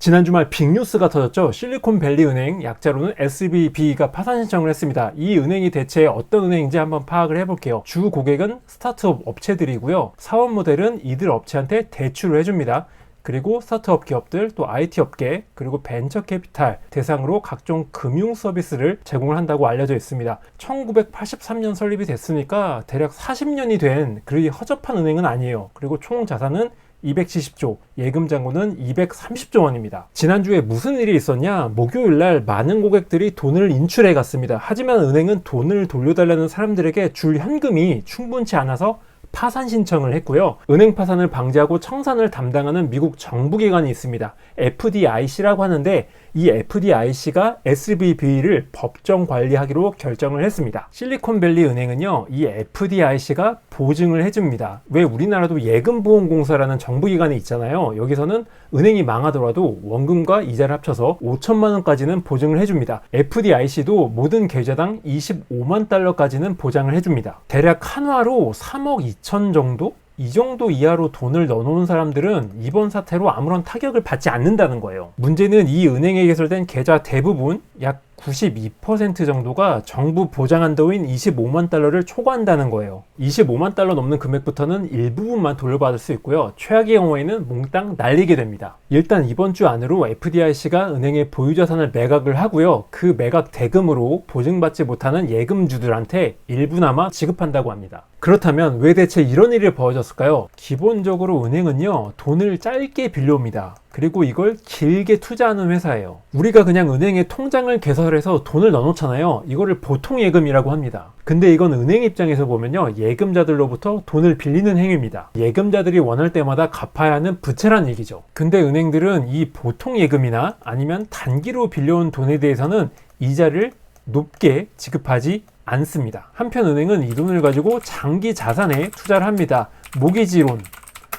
지난 주말 빅뉴스가 터졌죠. 실리콘밸리 은행, 약자로는 SBB가 파산 신청을 했습니다. 이 은행이 대체 어떤 은행인지 한번 파악을 해볼게요. 주 고객은 스타트업 업체들이고요. 사업 모델은 이들 업체한테 대출을 해줍니다. 그리고 스타트업 기업들, 또 IT 업계, 그리고 벤처 캐피탈 대상으로 각종 금융 서비스를 제공을 한다고 알려져 있습니다. 1983년 설립이 됐으니까 대략 40년이 된 그리 허접한 은행은 아니에요. 그리고 총 자산은 270조, 예금 잔고는 230조 원입니다. 지난주에 무슨 일이 있었냐? 목요일 날 많은 고객들이 돈을 인출해 갔습니다. 하지만 은행은 돈을 돌려달라는 사람들에게 줄 현금이 충분치 않아서 파산 신청을 했고요. 은행 파산을 방지하고 청산을 담당하는 미국 정부 기관이 있습니다. FDIC라고 하는데 이 FDIC가 SBB를 법정 관리하기로 결정을 했습니다. 실리콘밸리 은행은요, 이 FDIC가 보증을 해줍니다. 왜 우리나라도 예금보험공사라는 정부기관이 있잖아요. 여기서는 은행이 망하더라도 원금과 이자를 합쳐서 5천만 원까지는 보증을 해줍니다. FDIC도 모든 계좌당 25만 달러까지는 보장을 해줍니다. 대략 한화로 3억 2천 정도? 이 정도 이하로 돈을 넣어놓은 사람들은 이번 사태로 아무런 타격을 받지 않는다는 거예요. 문제는 이 은행에 개설된 계좌 대부분 약 92% 정도가 정부 보장 한도인 25만 달러를 초과한다는 거예요. 25만 달러 넘는 금액부터는 일부분만 돌려받을 수 있고요. 최악의 경우에는 몽땅 날리게 됩니다. 일단 이번 주 안으로 FDIC가 은행의 보유자산을 매각을 하고요. 그 매각 대금으로 보증받지 못하는 예금주들한테 일부나마 지급한다고 합니다. 그렇다면 왜 대체 이런 일이 벌어졌을까요? 기본적으로 은행은요, 돈을 짧게 빌려옵니다. 그리고 이걸 길게 투자하는 회사예요. 우리가 그냥 은행에 통장을 개설해서 돈을 넣어놓잖아요. 이거를 보통 예금이라고 합니다. 근데 이건 은행 입장에서 보면요. 예금자들로부터 돈을 빌리는 행위입니다. 예금자들이 원할 때마다 갚아야 하는 부채란 얘기죠. 근데 은행들은 이 보통 예금이나 아니면 단기로 빌려온 돈에 대해서는 이자를 높게 지급하지 않습니다. 한편 은행은 이 돈을 가지고 장기 자산에 투자를 합니다. 모기지론,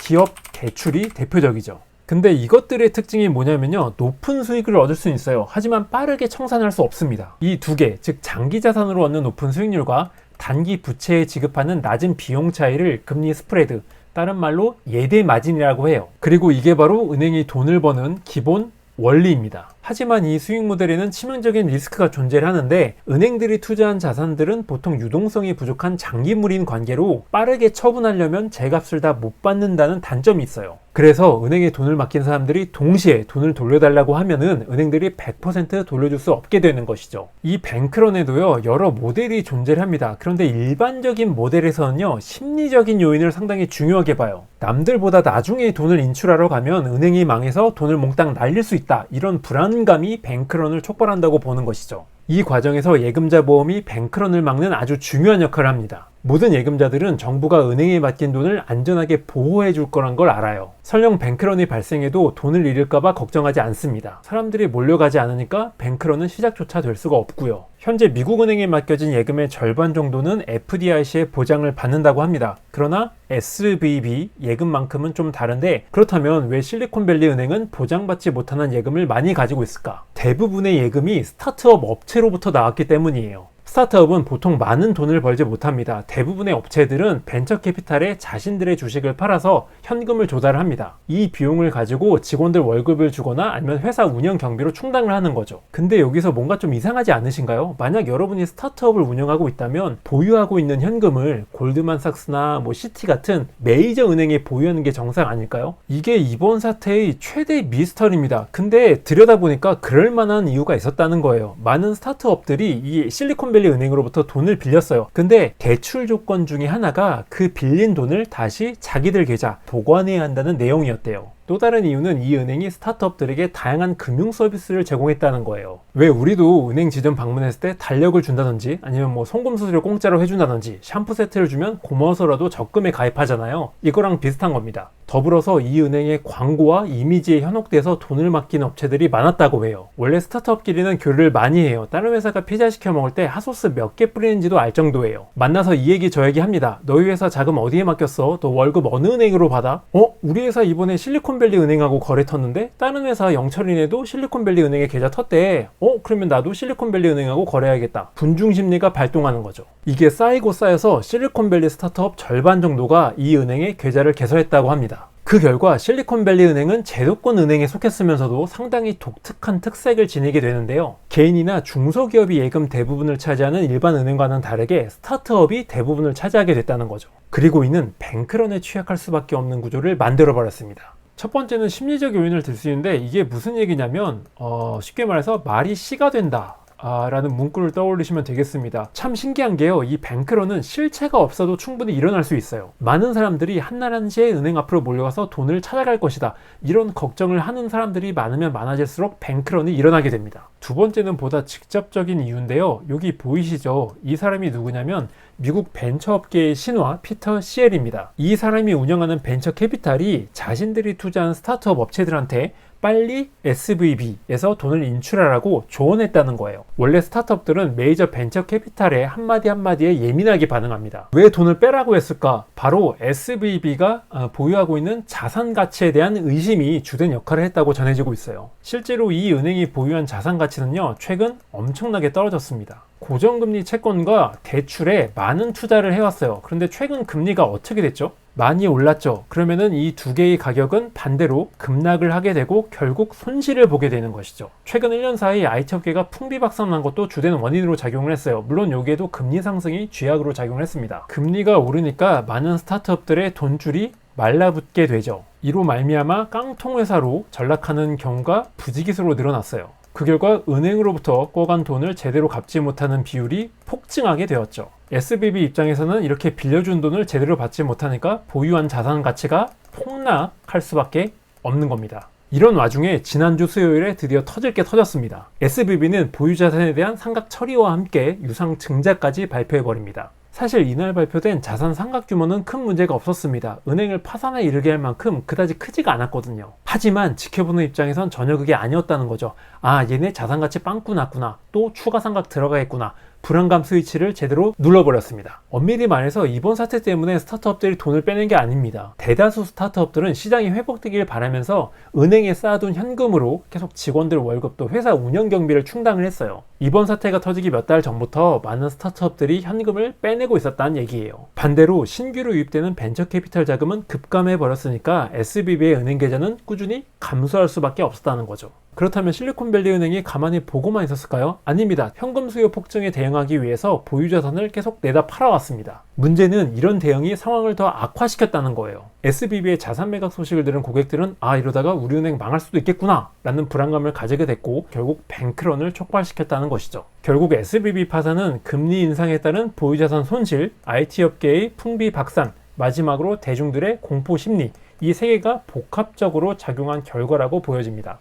기업 대출이 대표적이죠. 근데 이것들의 특징이 뭐냐면요. 높은 수익을 얻을 수 있어요. 하지만 빠르게 청산할 수 없습니다. 이 두 개, 즉 장기 자산으로 얻는 높은 수익률과 단기 부채에 지급하는 낮은 비용 차이를 금리 스프레드, 다른 말로 예대 마진이라고 해요. 그리고 이게 바로 은행이 돈을 버는 기본 원리입니다. 하지만 이 수익 모델에는 치명적인 리스크가 존재를 하는데 은행들이 투자한 자산들은 보통 유동성이 부족한 장기물인 관계로 빠르게 처분하려면 제값을 다 못 받는다는 단점이 있어요. 그래서 은행에 돈을 맡긴 사람들이 동시에 돈을 돌려달라고 하면은 은행들이 100% 돌려줄 수 없게 되는 것이죠. 이 뱅크런에도요 여러 모델이 존재를 합니다. 그런데 일반적인 모델에서는요 심리적인 요인을 상당히 중요하게 봐요. 남들보다 나중에 돈을 인출하러 가면 은행이 망해서 돈을 몽땅 날릴 수 있다 이런 불안감이 뱅크런을 촉발한다고 보는 것이죠. 이 과정에서 예금자 보험이 뱅크런을 막는 아주 중요한 역할을 합니다. 모든 예금자들은 정부가 은행에 맡긴 돈을 안전하게 보호해 줄 거란 걸 알아요. 설령 뱅크런이 발생해도 돈을 잃을까봐 걱정하지 않습니다. 사람들이 몰려가지 않으니까 뱅크런은 시작조차 될 수가 없고요. 현재 미국 은행에 맡겨진 예금의 절반 정도는 FDIC의 보장을 받는다고 합니다. 그러나 SBB 예금만큼은 좀 다른데 그렇다면 왜 실리콘밸리 은행은 보장받지 못하는 예금을 많이 가지고 있을까? 대부분의 예금이 스타트업 업체로부터 나왔기 때문이에요. 스타트업은 보통 많은 돈을 벌지 못합니다. 대부분의 업체들은 벤처 캐피탈에 자신들의 주식을 팔아서 현금을 조달을 합니다. 이 비용을 가지고 직원들 월급을 주거나 아니면 회사 운영 경비로 충당을 하는 거죠. 근데 여기서 뭔가 좀 이상하지 않으신가요? 만약 여러분이 스타트업을 운영하고 있다면 보유하고 있는 현금을 골드만삭스나 뭐 시티 같은 메이저 은행에 보유하는 게 정상 아닐까요? 이게 이번 사태의 최대 미스터리입니다. 근데 들여다보니까 그럴 만한 이유가 있었다는 거예요. 많은 스타트업들이 이 실리콘밸리 은행으로부터 돈을 빌렸어요. 근데 대출 조건 중에 하나가 그 빌린 돈을 다시 자기들 계좌 보관해야 한다는 내용이었대요. 또 다른 이유는 이 은행이 스타트업들에게 다양한 금융 서비스를 제공했다는 거예요. 왜 우리도 은행 지점 방문했을 때 달력을 준다든지 아니면 뭐 송금 수수료 공짜로 해준다든지 샴푸 세트를 주면 고마워서라도 적금에 가입하잖아요. 이거랑 비슷한 겁니다. 더불어서 이 은행의 광고와 이미지에 현혹돼서 돈을 맡기는 업체들이 많았다고 해요. 원래 스타트업끼리는 교류를 많이 해요. 다른 회사가 피자 시켜 먹을 때 핫소스 몇 개 뿌리는지도 알 정도예요. 만나서 이 얘기 저 얘기 합니다. 너희 회사 자금 어디에 맡겼어? 너 월급 어느 은행으로 받아? 어? 우리 회사 이번에 실리콘 밸리 은행하고 거래 텄는데 다른 회사 영철이네도 실리콘밸리 은행에 계좌 텄대. 어? 그러면 나도 실리콘밸리 은행하고 거래해야겠다. 분중 심리가 발동하는 거죠. 이게 쌓이고 쌓여서 실리콘밸리 스타트업 절반 정도가 이 은행에 계좌를 개설했다고 합니다. 그 결과 실리콘밸리 은행은 제도권 은행에 속했으면서도 상당히 독특한 특색을 지니게 되는데요. 개인이나 중소기업이 예금 대부분을 차지하는 일반 은행과는 다르게 스타트업이 대부분을 차지하게 됐다는 거죠. 그리고 이는 뱅크런에 취약할 수밖에 없는 구조를 만들어 버렸습니다. 첫 번째는 심리적 요인을 들 수 있는데 이게 무슨 얘기냐면 어, 쉽게 말해서 말이 씨가 된다. 아, 라는 문구를 떠올리시면 되겠습니다. 참 신기한 게요. 이 뱅크런은 실체가 없어도 충분히 일어날 수 있어요. 많은 사람들이 한날 한시에 은행 앞으로 몰려가서 돈을 찾아갈 것이다. 이런 걱정을 하는 사람들이 많으면 많아질수록 뱅크런이 일어나게 됩니다. 두 번째는 보다 직접적인 이유인데요. 여기 보이시죠? 이 사람이 누구냐면 미국 벤처업계의 신화 피터 시엘입니다. 이 사람이 운영하는 벤처 캐피탈이 자신들이 투자한 스타트업 업체들한테 빨리 SVB에서 돈을 인출하라고 조언했다는 거예요. 원래 스타트업들은 메이저 벤처 캐피탈의 한마디 한마디에 예민하게 반응합니다. 왜 돈을 빼라고 했을까? 바로 SVB가 어, 보유하고 있는 자산 가치에 대한 의심이 주된 역할을 했다고 전해지고 있어요. 실제로 이 은행이 보유한 자산 가치는요, 최근 엄청나게 떨어졌습니다. 고정금리 채권과 대출에 많은 투자를 해왔어요. 그런데 최근 금리가 어떻게 됐죠? 많이 올랐죠. 그러면은 이 두 개의 가격은 반대로 급락을 하게 되고 결국 손실을 보게 되는 것이죠. 최근 1년 사이 IT 업계가 풍비박산난 것도 주된 원인으로 작용을 했어요. 물론 여기에도 금리 상승이 쥐약으로 작용을 했습니다. 금리가 오르니까 많은 스타트업들의 돈줄이 말라붙게 되죠. 이로 말미암아 깡통 회사로 전락하는 경우가 부지기수로 늘어났어요. 그 결과 은행으로부터 꿔간 돈을 제대로 갚지 못하는 비율이 폭증하게 되었죠. SBB 입장에서는 이렇게 빌려준 돈을 제대로 받지 못하니까 보유한 자산 가치가 폭락할 수밖에 없는 겁니다. 이런 와중에 지난주 수요일에 드디어 터질 게 터졌습니다. SBB는 보유 자산에 대한 상각 처리와 함께 유상 증자까지 발표해 버립니다. 사실 이날 발표된 자산 상각 규모는 큰 문제가 없었습니다. 은행을 파산에 이르게 할 만큼 그다지 크지가 않았거든요. 하지만 지켜보는 입장에선 전혀 그게 아니었다는 거죠. 아, 얘네 자산 가치 빵꾸 났구나. 또 추가 상각 들어가겠구나. 불안감 스위치를 제대로 눌러버렸습니다. 엄밀히 말해서 이번 사태 때문에 스타트업들이 돈을 빼는 게 아닙니다. 대다수 스타트업들은 시장이 회복되길 바라면서 은행에 쌓아둔 현금으로 계속 직원들 월급도 회사 운영 경비를 충당을 했어요. 이번 사태가 터지기 몇 달 전부터 많은 스타트업들이 현금을 빼내고 있었다는 얘기예요. 반대로 신규로 유입되는 벤처 캐피탈 자금은 급감해 버렸으니까 SBB의 은행 계좌는 꾸준히 감소할 수밖에 없었다는 거죠. 그렇다면 실리콘밸리 은행이 가만히 보고만 있었을까요? 아닙니다. 현금 수요 폭증에 대응하기 위해서 보유 자산을 계속 내다 팔아왔습니다. 문제는 이런 대응이 상황을 더 악화시켰다는 거예요. SBB의 자산 매각 소식을 들은 고객들은 아 이러다가 우리은행 망할 수도 있겠구나 라는 불안감을 가지게 됐고 결국 뱅크런을 촉발시켰다는 것이죠. 결국 SBB 파산은 금리 인상에 따른 보유자산 손실, IT 업계의 풍비 박산, 마지막으로 대중들의 공포 심리 이 세 개가 복합적으로 작용한 결과라고 보여집니다.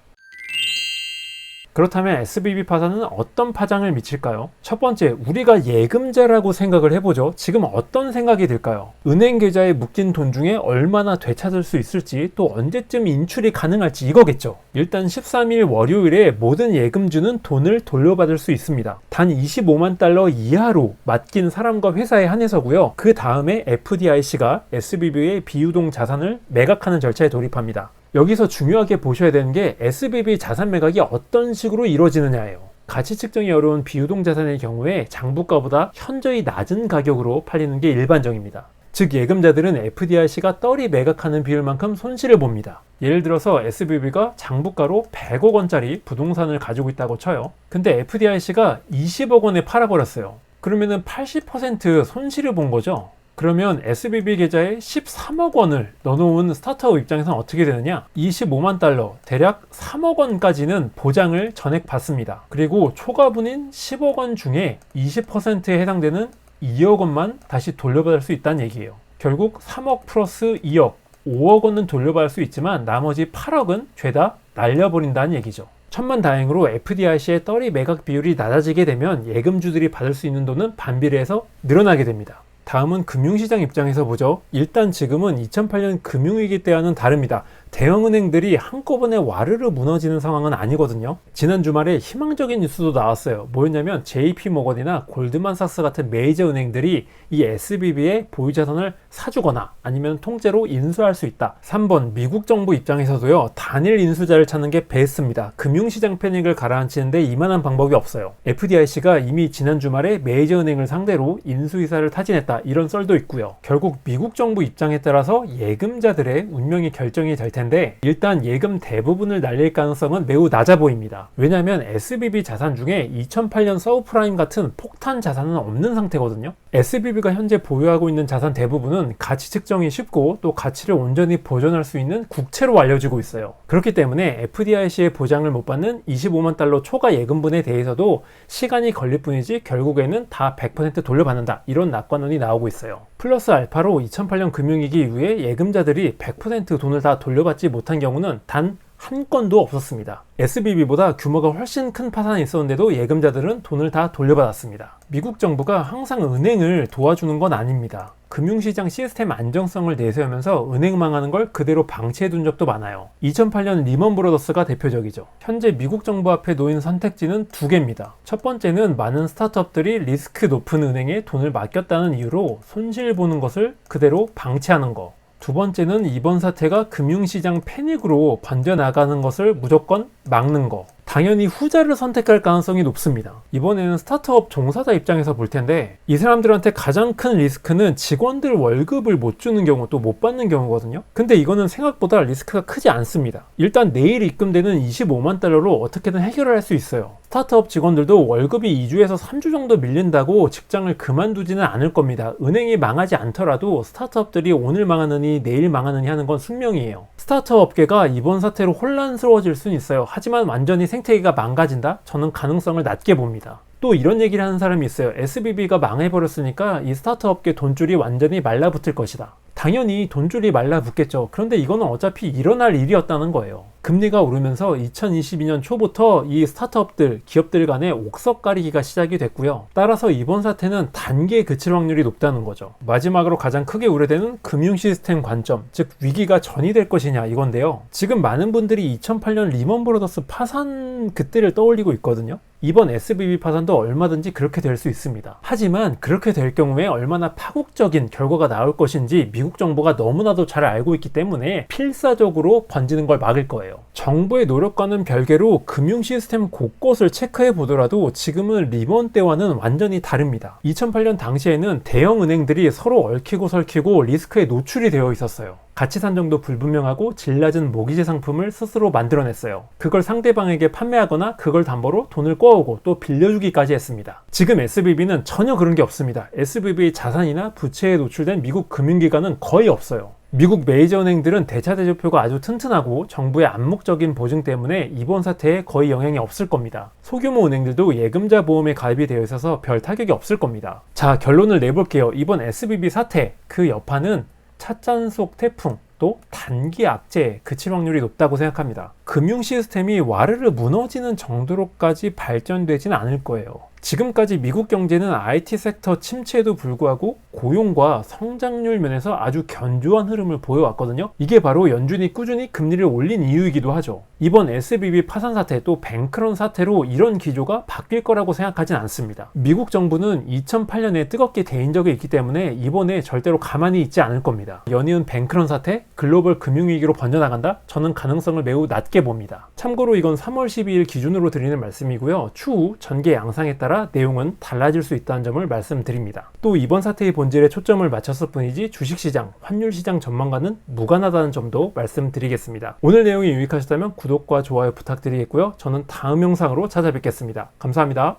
그렇다면 SBB 파산은 어떤 파장을 미칠까요? 첫 번째, 우리가 예금자라고 생각을 해보죠. 지금 어떤 생각이 들까요? 은행 계좌에 묶인 돈 중에 얼마나 되찾을 수 있을지 또 언제쯤 인출이 가능할지 이거겠죠. 일단 13일 월요일에 모든 예금주는 돈을 돌려받을 수 있습니다. 단 25만 달러 이하로 맡긴 사람과 회사에 한해서고요. 그 다음에 FDIC가 SBB의 비유동 자산을 매각하는 절차에 돌입합니다. 여기서 중요하게 보셔야 되는 게 SBB 자산 매각이 어떤 식으로 이루어지느냐예요. 가치 측정이 어려운 비유동 자산의 경우에 장부가보다 현저히 낮은 가격으로 팔리는 게 일반적입니다. 즉 예금자들은 FDIC가 떨이 매각하는 비율만큼 손실을 봅니다. 예를 들어서 SBB가 장부가로 100억 원짜리 부동산을 가지고 있다고 쳐요. 근데 FDIC가 20억 원에 팔아버렸어요. 그러면은 80% 손실을 본 거죠. 그러면 SBB 계좌에 13억 원을 넣어놓은 스타트업 입장에서는 어떻게 되느냐? 25만 달러, 대략 3억 원까지는 보장을 전액 받습니다. 그리고 초과분인 10억 원 중에 20%에 해당되는 2억 원만 다시 돌려받을 수 있다는 얘기예요. 결국 3억 플러스 2억, 5억 원은 돌려받을 수 있지만 나머지 8억은 죄다 날려버린다는 얘기죠. 천만 다행으로 FDIC의 떨이 매각 비율이 낮아지게 되면 예금주들이 받을 수 있는 돈은 반비례해서 늘어나게 됩니다. 다음은 금융시장 입장에서 보죠. 일단 지금은 2008년 금융위기 때와는 다릅니다. 대형은행들이 한꺼번에 와르르 무너지는 상황은 아니거든요. 지난 주말에 희망적인 뉴스도 나왔어요. 뭐였냐면 JP모건이나 골드만삭스 같은 메이저 은행들이 이 SBB의 보유자산을 사주거나 아니면 통째로 인수할 수 있다. 3번 미국 정부 입장에서도요. 단일 인수자를 찾는 게 베스트입니다. 금융시장 패닉을 가라앉히는데 이만한 방법이 없어요. FDIC가 이미 지난 주말에 메이저 은행을 상대로 인수이사를 타진했다. 이런 썰도 있고요. 결국 미국 정부 입장에 따라서 예금자들의 운명이 결정이 될 텐데 일단 예금 대부분을 날릴 가능성은 매우 낮아 보입니다. 왜냐하면 SBB 자산 중에 2008년 서브프라임 같은 폭탄 자산은 없는 상태거든요. SBB가 현재 보유하고 있는 자산 대부분은 가치 측정이 쉽고 또 가치를 온전히 보존할 수 있는 국채로 알려지고 있어요. 그렇기 때문에 FDIC의 보장을 못 받는 25만 달러 초과 예금분에 대해서도 시간이 걸릴 뿐이지 결국에는 다 100% 돌려받는다. 이런 낙관론이 나오고 있어요. 플러스 알파로 2008년 금융위기 이후에 예금자들이 100% 돈을 다 돌려받지 못한 경우는 단 한 건도 없었습니다. SBB보다 규모가 훨씬 큰 파산이 있었는데도 예금자들은 돈을 다 돌려받았습니다. 미국 정부가 항상 은행을 도와주는 건 아닙니다. 금융시장 시스템 안정성을 내세우면서 은행 망하는 걸 그대로 방치해둔 적도 많아요. 2008년 리먼 브로더스가 대표적이죠. 현재 미국 정부 앞에 놓인 선택지는 두 개입니다. 첫 번째는 많은 스타트업들이 리스크 높은 은행에 돈을 맡겼다는 이유로 손실 보는 것을 그대로 방치하는 거. 두 번째는 이번 사태가 금융시장 패닉으로 번져나가는 것을 무조건 막는 거. 당연히 후자를 선택할 가능성이 높습니다. 이번에는 스타트업 종사자 입장에서 볼 텐데 이 사람들한테 가장 큰 리스크는 직원들 월급을 못 주는 경우 또 못 받는 경우거든요. 근데 이거는 생각보다 리스크가 크지 않습니다. 일단 내일 입금되는 25만 달러로 어떻게든 해결을 할 수 있어요. 스타트업 직원들도 월급이 2주에서 3주 정도 밀린다고 직장을 그만두지는 않을 겁니다. 은행이 망하지 않더라도 스타트업들이 오늘 망하느니 내일 망하느니 하는 건 숙명이에요. 스타트업 업계가 이번 사태로 혼란스러워질 수는 있어요. 하지만 완전히 생 태계가 망가진다? 저는 가능성을 낮게 봅니다. 또 이런 얘기를 하는 사람이 있어요. SBB가 망해버렸으니까 이 스타트업 업계 돈줄이 완전히 말라붙을 것이다. 당연히 돈줄이 말라붙겠죠. 그런데 이거는 어차피 일어날 일이었다는 거예요. 금리가 오르면서 2022년 초부터 이 스타트업들, 기업들 간의 옥석 가리기가 시작이 됐고요. 따라서 이번 사태는 단기에 그칠 확률이 높다는 거죠. 마지막으로 가장 크게 우려되는 금융 시스템 관점, 즉 위기가 전이 될 것이냐 이건데요. 지금 많은 분들이 2008년 리먼 브로더스 파산 그때를 떠올리고 있거든요. 이번 SBB 파산도 얼마든지 그렇게 될 수 있습니다. 하지만 그렇게 될 경우에 얼마나 파국적인 결과가 나올 것인지 미국 정부가 너무나도 잘 알고 있기 때문에 필사적으로 번지는 걸 막을 거예요. 정부의 노력과는 별개로 금융 시스템 곳곳을 체크해 보더라도 지금은 리먼 때와는 완전히 다릅니다. 2008년 당시에는 대형 은행들이 서로 얽히고 설키고 리스크에 노출이 되어 있었어요. 가치 산정도 불분명하고 질 낮은 모기지 상품을 스스로 만들어냈어요. 그걸 상대방에게 판매하거나 그걸 담보로 돈을 꿔오고 또 빌려주기까지 했습니다. 지금 SBB는 전혀 그런 게 없습니다. SBB의 자산이나 부채에 노출된 미국 금융기관은 거의 없어요. 미국 메이저 은행들은 대차 대조표가 아주 튼튼하고 정부의 암묵적인 보증 때문에 이번 사태에 거의 영향이 없을 겁니다. 소규모 은행들도 예금자 보험에 가입이 되어 있어서 별 타격이 없을 겁니다. 자, 결론을 내볼게요. 이번 SBB 사태, 그 여파는 찻잔 속 태풍, 또 단기 악재에 그칠 확률이 높다고 생각합니다. 금융 시스템이 와르르 무너지는 정도로까지 발전되진 않을 거예요. 지금까지 미국 경제는 IT 섹터 침체에도 불구하고 고용과 성장률 면에서 아주 견조한 흐름을 보여왔거든요. 이게 바로 연준이 꾸준히 금리를 올린 이유이기도 하죠. 이번 SBB 파산 사태 또 뱅크런 사태로 이런 기조가 바뀔 거라고 생각하진 않습니다. 미국 정부는 2008년에 뜨겁게 대인 적이 있기 때문에 이번에 절대로 가만히 있지 않을 겁니다. 연이은 뱅크런 사태, 글로벌 금융위기로 번져나간다? 저는 가능성을 매우 낮게 봅니다. 참고로 이건 3월 12일 기준으로 드리는 말씀이고요. 추후 전개 양상에 따라 따라 내용은 달라질 수 있다는 점을 말씀드립니다. 또 이번 사태의 본질에 초점을 맞췄을 뿐이지 주식시장, 환율시장 전망과는 무관하다는 점도 말씀드리겠습니다. 오늘 내용이 유익하셨다면 구독과 좋아요 부탁드리겠고요. 저는 다음 영상으로 찾아뵙겠습니다. 감사합니다.